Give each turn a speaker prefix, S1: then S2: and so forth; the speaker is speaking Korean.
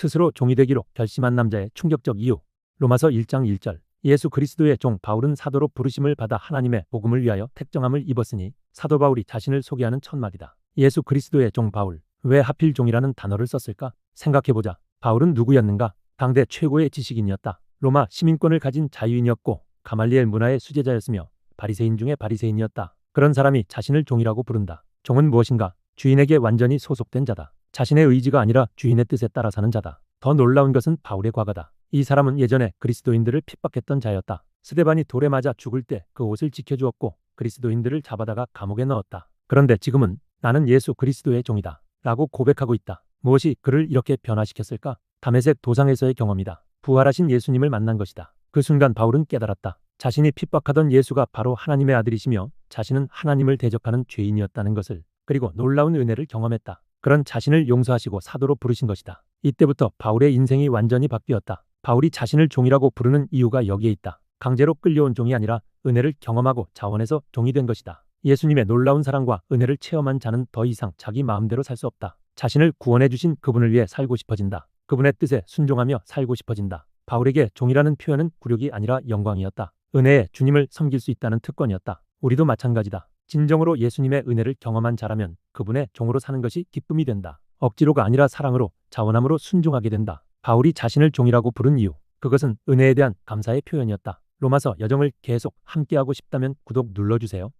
S1: 스스로 종이 되기로 결심한 남자의 충격적 이유. 로마서 1장 1절. 예수 그리스도의 종 바울은 사도로 부르심을 받아 하나님의 복음을 위하여 택정함을 입었으니 사도 바울이 자신을 소개하는 첫 마디다. 예수 그리스도의 종 바울. 왜 하필 종이라는 단어를 썼을까? 생각해보자. 바울은 누구였는가? 당대 최고의 지식인이었다. 로마 시민권을 가진 자유인이었고 가말리엘 문화의 수제자였으며 바리새인 중에 바리새인이었다. 그런 사람이 자신을 종이라고 부른다. 종은 무엇인가? 주인에게 완전히 소속된 자다. 자신의 의지가 아니라 주인의 뜻에 따라 사는 자다. 더 놀라운 것은 바울의 과거다. 이 사람은 예전에 그리스도인들을 핍박했던 자였다. 스데반이 돌에 맞아 죽을 때 그 옷을 지켜주었고 그리스도인들을 잡아다가 감옥에 넣었다. 그런데 지금은 나는 예수 그리스도의 종이다. 라고 고백하고 있다. 무엇이 그를 이렇게 변화시켰을까? 담에색 도상에서의 경험이다. 부활하신 예수님을 만난 것이다. 그 순간 바울은 깨달았다. 자신이 핍박하던 예수가 바로 하나님의 아들이시며 자신은 하나님을 대적하는 죄인이었다는 것을 그리고 놀라운 은혜를 경험했다. 그런 자신을 용서하시고 사도로 부르신 것이다. 이때부터 바울의 인생이 완전히 바뀌었다. 바울이 자신을 종이라고 부르는 이유가 여기에 있다. 강제로 끌려온 종이 아니라 은혜를 경험하고 자원해서 종이 된 것이다. 예수님의 놀라운 사랑과 은혜를 체험한 자는 더 이상 자기 마음대로 살 수 없다. 자신을 구원해 주신 그분을 위해 살고 싶어진다. 그분의 뜻에 순종하며 살고 싶어진다. 바울에게 종이라는 표현은 굴욕이 아니라 영광이었다. 은혜에 주님을 섬길 수 있다는 특권이었다. 우리도 마찬가지다. 진정으로 예수님의 은혜를 경험한 자라면 그분의 종으로 사는 것이 기쁨이 된다. 억지로가 아니라 사랑으로 자원함으로 순종하게 된다. 바울이 자신을 종이라고 부른 이유. 그것은 은혜에 대한 감사의 표현이었다. 로마서 여정을 계속 함께하고 싶다면 구독 눌러주세요.